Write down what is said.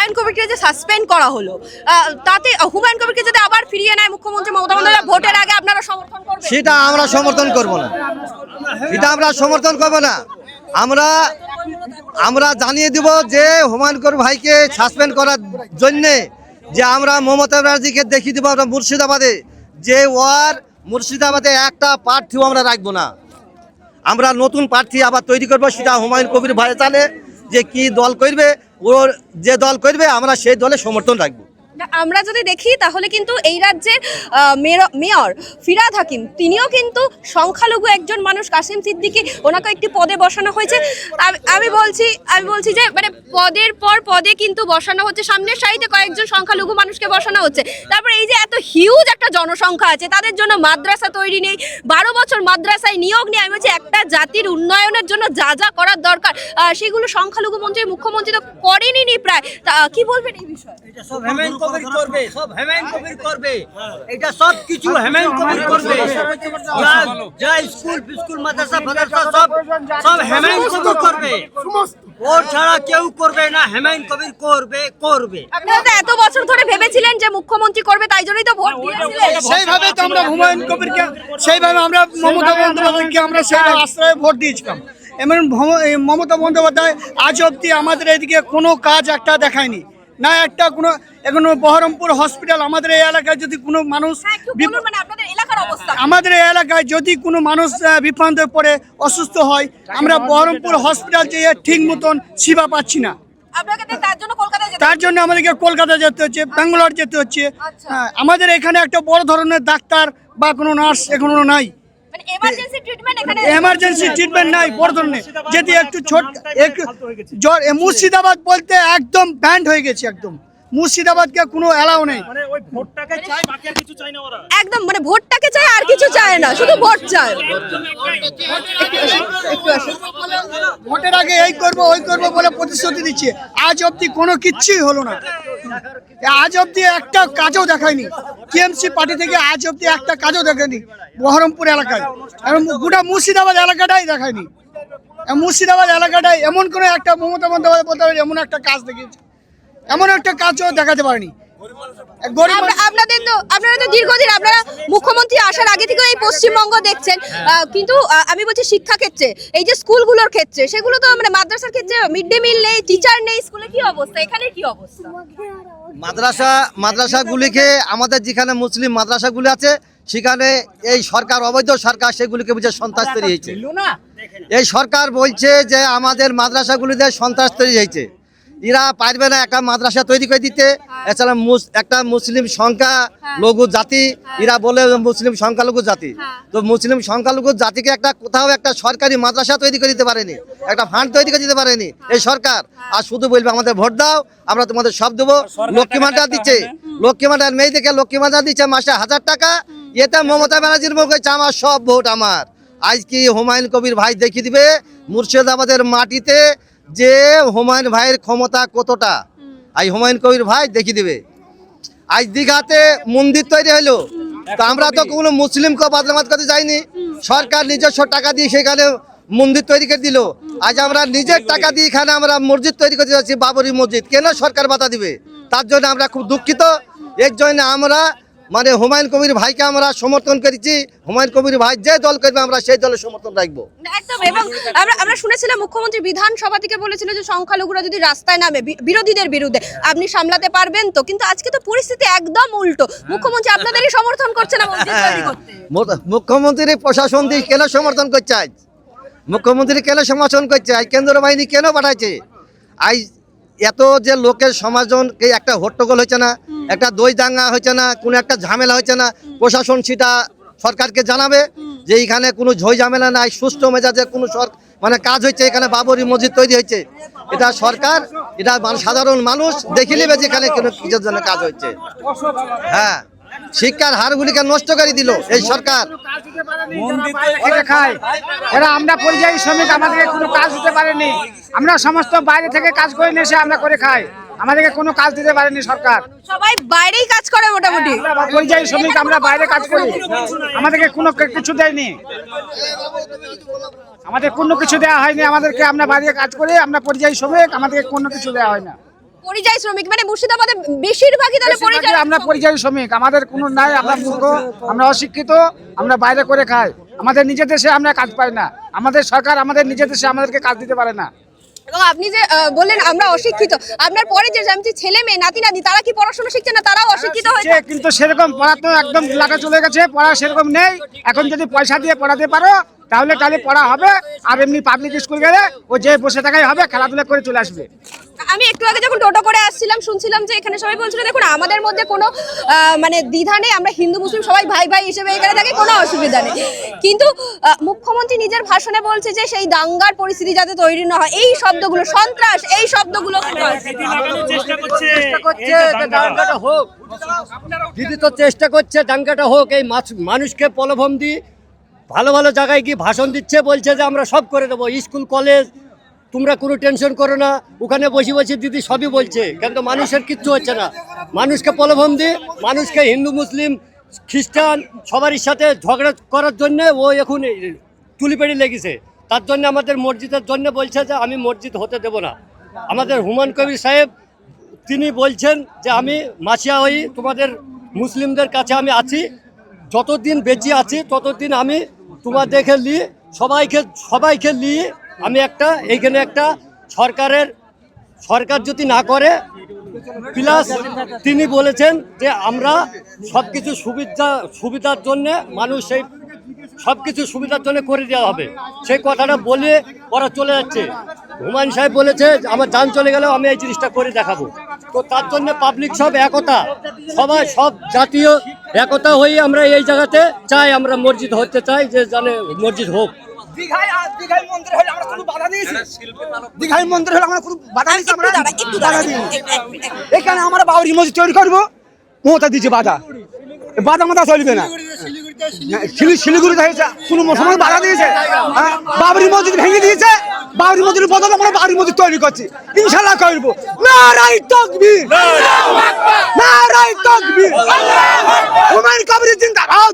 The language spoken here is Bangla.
হুমায়ুন কবিরকে যে সাসপেন্ড করা হলো তাতে হুমায়ুন কবিরকে যদি আবার ফিরিয়ে নেয় মুখ্যমন্ত্রী মমতা বন্দ্যোপাধ্যায়, ভোটের আগে আপনারা সমর্থন করবেন? সেটা আমরা সমর্থন করব না। এটা আমরা সমর্থন করব না। আমরা আমরা জানিয়ে দিব যে হুমায়ুন কবির ভাইকে সাসপেন্ড করার জন্যে যে আমরা মমতা ব্যানার্জিকে দেখিয়ে দেবো আমরা মুর্শিদাবাদে, যে ওয়ার মুর্শিদাবাদে একটা প্রার্থীও আমরা রাখব না। আমরা নতুন প্রার্থী আবার তৈরি করব, সেটা হুমায়ুন কবির ভাই জানে যে কি দল করবে। ওর যে দল করবে আমরা সেই দলে সমর্থন রাখব। আমরা যদি দেখি, তাহলে কিন্তু এই রাজ্যের মেয়র- ফিরাদ হাকিম, তিনিও কিন্তু সংখ্যালঘু একজন মানুষ, কাসিম সিদ্দিকী, ওনাকে একটি পদে বসানো হয়েছে। আমি- বলছি, আমি বলছি যে মানে পদের পর পদে কিন্তু বসানো হচ্ছে, সামনের সারিতে কয়েকজন সংখ্যালঘু মানুষকে বসানো হচ্ছে। তারপর এই যে এত হিউজ একটা জনসংখ্যা আছে, তাদের জন্য মাদ্রাসা তৈরি নেই, বারো বছর মাদ্রাসায় নিয়োগ নেই, আমি বলছি একটা জাতির উন্নয়নের জন্য যা যা করার দরকার সেগুলো সংখ্যালঘু মন্ত্রী, মুখ্যমন্ত্রী তো করেনি প্রায়। কি বলবেন এই বিষয়ে? কবির করবে সব হেমেন কবির করবে। এটা সব কিছু হেমেন কবির করবে। যা- স্কুল স্কুল মাদ্রাসা ফাদ্রাসা সব সব হেমেন কবির করবে। ও ছাড়া কেউ করবে না হেমেন কবির করবে করবে। আপনারা তো এত বছর ধরে ভেবেছিলেন যে মুখ্যমন্ত্রী করবে তাই জন্যই তো ভোট দিয়েছিলেন। সেইভাবে তো আমরা হুমায়ুন কবিরকে সেইভাবে আমরা মমতা বন্দ্যোপাধ্যায়কে আমরা সেই আশ্রয়ে ভোট দিয়েছিলাম। এমন মমতা বন্দ্যোপাধ্যায় আজ অব্দি আমাদের এদিকে কোনো কাজ একটা দেখায়নি। না একটা কোনো এখন বহরমপুর হসপিটাল আমাদের এই এলাকায় যদি কোনো মানুষ হ্যাঁ, মানে আপনাদের এলাকার অবস্থা। আমাদের এই এলাকায় যদি কোনো মানুষ বিভ্রান্তে পড়ে অসুস্থ হয় আমরা বহরমপুর হসপিটাল যেয়ে ঠিক মতন সেবা পাচ্ছি না। তার জন্য কলকাতায় যেতে তার জন্য আমাদেরকে কলকাতা যেতে হচ্ছে ব্যাঙ্গালোর যেতে হচ্ছে। আচ্ছা। হ্যাঁ, আমাদের এখানে একটা বড় ধরনের ডাক্তার বা কোনো নার্স এখনও নাই। এমার্জেন্সি ট্রিটমেন্ট এখানে এমার্জেন্সি ট্রিটমেন্ট নাই বড় ধরনের যদি একটু ছোট জ্বর মুর্শিদাবাদ বলতে একদম ব্যান্ড হয়ে গেছে একদম। মুর্শিদাবাদকে কোনো অ্যালাউ নেই। একদম মানে ভোটটাকে চায় আর কিছু চায় না শুধু ভোট চায়। ভোটের আগে এই করব ওই করব বলে প্রতিশ্রুতি দিচ্ছে। আজ অবধি কোনো কিচ্ছুই হলো না। আজ অব্দি একটা কাজও দেখায়নি। টিএমসি পার্টি থেকে আজ অব্দি একটা কাজও দেখায়নি বহরমপুর এলাকায়। আর গোটা মুর্শিদাবাদ এলাকাটাই দেখায়নি। মুর্শিদাবাদ এলাকাটায় এমন কোনো একটা মমতা বন্দ্যোপাধ্যায় বলতে এমন একটা কাজ দেখিয়েছে। এমন একটা কাজও দেখাতে পারেনি। আপনাদের তো আপনারা তো দীর্ঘদিন আপনারা মুখ্যমন্ত্রী আসার আগে থেকে এই পশ্চিমবঙ্গ দেখছেন। কিন্তু আমি বলছি শিক্ষা ক্ষেত্রে এই যে স্কুলগুলোর ক্ষেত্রে সেগুলো তো মানে মাদ্রাসার ক্ষেত্রে মিড ডে মিল নেই টিচার নেই স্কুলে কি অবস্থা? এখানে কি অবস্থা? মাদ্রাসা মাদ্রাসাগুলিকে আমাদের যেখানে মুসলিম মাদ্রাসাগুলি আছে সেখানে এই সরকার অবৈধ সরকার সেগুলিকে বুঝে সন্ত্রাস তৈরি হয়েছে। এই সরকার বলছে যে আমাদের মাদ্রাসাগুলিতে সন্ত্রাস তৈরি হয়েছে। এরা পারবে না একটা মাদ্রাসা তৈরি করে দিতে। এছাড়া মুস- একটা মুসলিম সংখ্যা লঘু জাতি এরা বলে মুসলিম সংখ্যালঘু জাতি। তো মুসলিম সংখ্যালঘু জাতিকে একটা কোথাও একটা সরকারি মাদ্রাসা তৈরি করে দিতে পারেনি। একটা ফান্ড তৈরি করে দিতে পারেনি এই সরকার। আর শুধু বলবে আমাদের ভোট দাও আমরা তোমাদের সব দেবো। লক্ষ্মী ভান্ডার দিচ্ছে। লক্ষ্মী ভান্ডার মেয়েদেরকে লক্ষ্মী ভান্ডার দিচ্ছে মাসে হাজার টাকা। এটা মমতা ব্যানার্জির মুখ হচ্ছে আমার সব ভোট আমার। আজ কি হুমায়ুন কবির ভাই দেখিয়ে দিবে? মুর্শিদাবাদের মাটিতে যে হুমায়ুন ভাইয়ের ক্ষমতা কতটা? আজ হুমায়ুন কবির ভাই দেখিয়ে দিবে। আজ দীঘাতে মন্দির তৈরি হলো তো আমরা তো কোনো মুসলিমকে বদনামাত করতে যাইনি। সরকার নিজস্ব টাকা দিয়ে সেখানে মন্দির তৈরি করে দিল। আজ আমরা নিজের টাকা দিয়ে এখানে আমরা মসজিদ তৈরি করতে যাচ্ছি বাবরি মসজিদ। কেন সরকার বাধা দিবে? তার জন্য আমরা খুব দুঃখিত। এর জন্য আমরা মানে হুমায়ুন কবির ভাইকে আমরা সমর্থন করেছি। হুমায়ুন কবির ভাই যে দল করবে আমরা সেই দলের সমর্থন রাখব। একদম এবং আমরা আমরা শুনেছিলাম মুখ্যমন্ত্রী বিধানসভা থেকে বলেছিল যে সংখ্যালঘুরা যদি রাস্তায় নামে বিরোধীদের বিরুদ্ধে আপনি সামলাতে পারবেন তো। কিন্তু আজকে তো পরিস্থিতি একদম উল্টো। মুখ্যমন্ত্রী আপনাদেরই সমর্থন করছে না মু- মুখ্যমন্ত্রী প্রশাসন দিয়ে কেন সমর্থন করছে আজ? মুখ্যমন্ত্রী কেন সমর্থন করছে? আজ কেন্দ্র বাহিনী কেন পাঠাচ্ছে আজ এত যে লোকের সমাজন এই একটা হট্টগোল হয়েছে না একটা দই দাঙ্গা হয়েছে না কোনো একটা ঝামেলা হয়েছে না প্রশাসন সেটা সরকারকে জানাবে যে এখানে কোনো ঝই ঝামেলা নাই সুষ্ঠু মেজাজে কোনো মানে কাজ হয়েছে এখানে বাবরি মসজিদ তৈরি হয়েছে। এটা সরকার এটা সাধারণ মানুষ দেখে নেবে যে এখানে কোনো কিছুর জন্য কাজ হচ্ছে হ্যাঁ শিক্ষার হারগুলিকে নষ্ট করে দিল এই সরকার। এরা আমরা পরিযায়ী শ্রমিক আমাদেরকে কোনো কাজ দিতে পারেনি। আমরা সমস্ত বাইরে থেকে কাজ করে নিয়ে এসে আমরা করে খাই। আমাদেরকে কোনো কাজ দিতে পারেনি সরকার। সবাই বাইরেই কাজ করে মোটামুটি। পরিযায়ী শ্রমিক আমরা বাইরে কাজ করি। আমাদেরকে কোনো কিছু দেয়নি। আমাদের কোনো কিছু দেওয়া হয়নি। আমাদেরকে আমরা বাইরে কাজ করি আমরা পরিযায়ী শ্রমিক আমাদেরকে কোনো কিছু দেওয়া হয় না। পরিযায়ী শ্রমিক মানে মুর্শিদাবাদে বেশিরভাগই তাহলে পরিযায়ী আমরা পরিযায়ী শ্রমিক। আমাদের কোনো নাই আমরা মূর্খ আমরা অশিক্ষিত আমরা বাইরে করে খাই। আমাদের নিজের দেশে আমরা কাজ পাই না। আমাদের সরকার আমাদের নিজের দেশে আমাদেরকে কাজ দিতে পারে না। এবং আপনি যে বললেন আমরা অশিক্ষিত আপনার পরে যে আমি ছেলে মেয়ে নাতি নাতি তারা কি পড়াশোনা শিখছে না তারাও অশিক্ষিত হয়েছে? কিন্তু সেরকম পড়া তো একদম লাটা চলে গেছে পড়া সেরকম নেই। এখন যদি পয়সা দিয়ে পড়াতে পারো তাহলে তাহলে পড়া হবে। আর এমনি পাবলিক স্কুল গেলে ও যে বসে থাকাই হবে খেলাধুলা করে চলে আসবে। আমি একটু আগে যখন টোটো করে আসছিলাম শুনছিলাম যে এখানে সবাই বলছিল দেখুন আমাদের মধ্যে কোনো মানে দ্বিধা নেই আমরা হিন্দু মুসলিম সবাই ভাই ভাই হিসেবে এখানে থাকি কোনো অসুবিধা নেই। কিন্তু মুখ্যমন্ত্রী নিজের ভাষণে বলছে যে সেই দাঙ্গার পরিস্থিতি যাতে তৈরি না হয়। এই শব্দগুলো সন্ত্রাস এই শব্দগুলো হোক। দিদি তো চেষ্টা করছে দাঙ্গাটা হোক এই মাছ- মানুষকে প্রলোভন দি ভালো ভালো জায়গায় গিয়ে ভাষণ দিচ্ছে বলছে যে আমরা সব করে দেবো স্কুল কলেজ তোমরা কোনো টেনশন করো না, ওখানে বসে বসে দিদি সবই বলছে কিন্তু মানুষের কিচ্ছু হচ্ছে না। মানুষকে প্রলোভন দি মানুষকে হিন্দু, মুসলিম, খ্রিস্টান, সবারই সাথে ঝগড়া করার জন্য ও এখন তুলিপেড়ি লেগেছে। তার জন্য আমাদের মসজিদের জন্য বলছে যে, আমি মসজিদ হতে দেব না। আমাদের হুমান কবির সাহেব, তিনি বলছেন যে, আমি মাসিয়া হই, তোমাদের মুসলিমদের কাছে আমি আছি। যতদিন বেঁচে আছি, ততদিন আমি তোমাদেরকে নিয়ে, সবাইকে সবাইকে নিয়ে আমি একটা, এইখানে একটা সরকারের, সরকার যদি না করে প্লাস তিনি বলেছেন যে আমরা সব কিছু সুবিধা, সুবিধার জন্য মানুষ সেই সব কিছু সুবিধার জন্য করে দেওয়া হবে। সেই কথাটা বলে ওরা চলে যাচ্ছে। হুমায়ুন সাহেব বলেছে, আমার যান চলে গেলেও আমি এই জিনিসটা করে দেখাবো। তো তার জন্য পাবলিক সব একতা। সবাই, সব জাতীয় একতা হয়ে আমরা এই জায়গাতে চাই, আমরা মসজিদ হতে চাই, যে জানে মসজিদ হোক। দীঘায় দীঘায় মন্দির হলে আমরা শুধু বাধা দিয়েছি? দীঘায় মন্দির হলে আমরা শুধু বাধা দিয়েছি আমরা বাধা দিইনি। এখানে আমরা বাউরি মসজিদ তৈরি করব মমতা দিয়েছে বাধা। বাধা মাথা চলবে না। শিলি- শিলিগুড়িতে হয়েছে কোনো মুসলমান বাধা দিয়েছে। হ্যাঁ, বাবরি মসজিদ ভেঙে দিয়েছে বাবরি মসজিদের বদলে আমরা বাবরি মসজিদ তৈরি করছি। ইনশাল্লাহ করব। নারাই তকবীর। নারাই তকবীর। হুমায়ুন কবির জিন্দাবাদ।